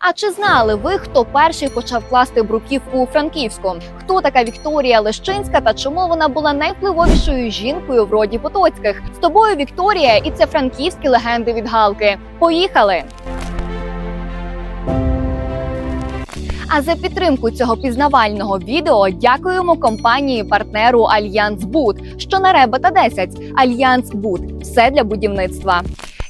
А чи знали ви, хто перший почав класти бруківку у Франківську? Хто така Вікторія Лещинська та чому вона була найвпливовішою жінкою в роді Потоцьких? З тобою Вікторія, і це франківські легенди від Галки. Поїхали! А за підтримку цього пізнавального відео дякуємо компанії партнеру Альянс Буд, що на Ребета 10. Альянс Буд все для будівництва.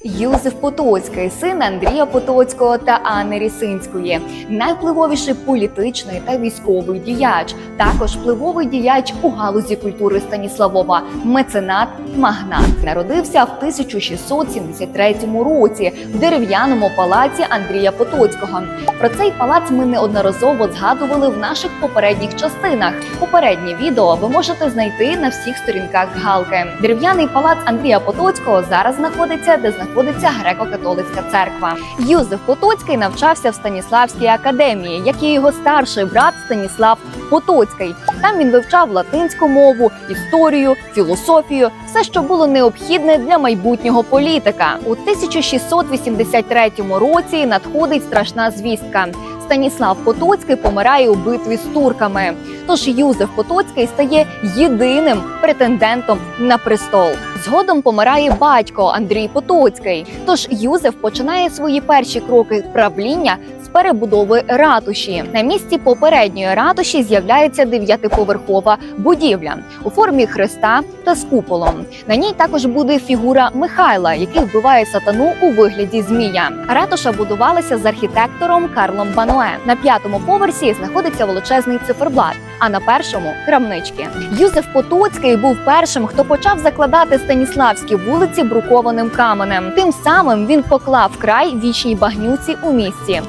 Юзеф Потоцький, син Андрія Потоцького та Анни Рісинської, найвпливовіший політичний та військовий діяч, також впливовий діяч у галузі культури Станіславова, меценат, магнат. Народився в 1673 році в дерев'яному палаці Андрія Потоцького. Про цей палац ми неодноразово згадували в наших попередніх частинах. Попереднє відео ви можете знайти на всіх сторінках Галки. Дерев'яний палац Андрія Потоцького зараз знаходиться, де знаходиться греко-католицька церква. Юзеф Потоцький навчався в Станіславській академії, як і його старший брат Станіслав Потоцький. Там він вивчав латинську мову, історію, філософію, все, що було необхідне для майбутнього політика. У 1683 році надходить страшна звістка. Станіслав Потоцький помирає у битві з турками. Тож Юзеф Потоцький стає єдиним претендентом на престол. Згодом помирає батько Андрій Потоцький. Тож Юзеф починає свої перші кроки правління з перебудови ратуші. На місці попередньої ратуші з'являється дев'ятиповерхова будівля у формі хреста та з куполом. На ній також буде фігура Михайла, який вбиває сатану у вигляді змія. Ратуша будувалася з архітектором Карлом Бануе. На п'ятому поверсі знаходиться величезний циферблат, а на першому крамнички. Юзеф Потоцький був першим, хто почав закладати станіславські вулиці брукованим каменем. Тим самим він поклав край вічній багнюці у місті.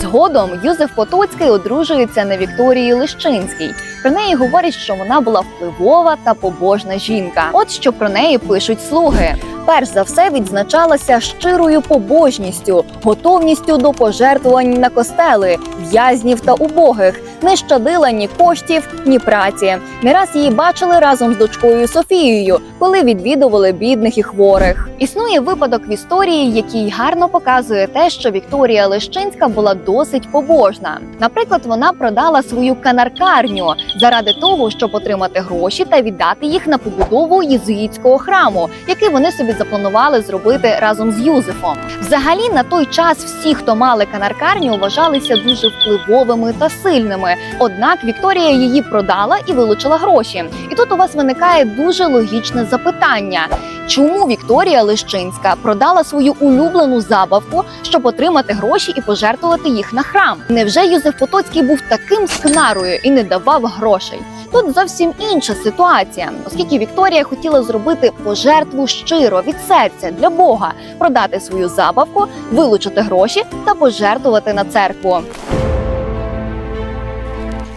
Згодом Юзеф Потоцький одружується на Вікторії Лищинській. Про неї говорять, що вона була впливова та побожна жінка. От що про неї пишуть слуги. Перш за все відзначалася щирою побожністю, готовністю до пожертвувань на костели, в'язнів та убогих, не щадила ні коштів, ні праці. Не раз її бачили разом з дочкою Софією, коли відвідували бідних і хворих. Існує випадок в історії, який гарно показує те, що Вікторія Лещинська була досить побожна. Наприклад, вона продала свою канаркарню заради того, щоб отримати гроші та віддати їх на побудову єзуїтського храму, який вони собі запланували зробити разом з Юзефом. Взагалі, на той час всі, хто мали канаркарню, вважалися дуже впливовими та сильними. Однак Вікторія її продала і вилучила гроші. І тут у вас виникає дуже логічне запитання: чому Вікторія Лещинська продала свою улюблену забавку, щоб отримати гроші і пожертвувати їх на храм? Невже Юзеф Потоцький був таким скнарою і не давав грошей? Тут зовсім інша ситуація, оскільки Вікторія хотіла зробити пожертву щиро від серця для Бога, продати свою забавку, вилучити гроші та пожертвувати на церкву.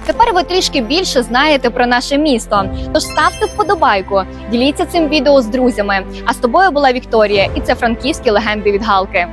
Тепер ви трішки більше знаєте про наше місто. Тож ставте вподобайку, діліться цим відео з друзями. А з тобою була Вікторія, і це франківські легенди від Галки.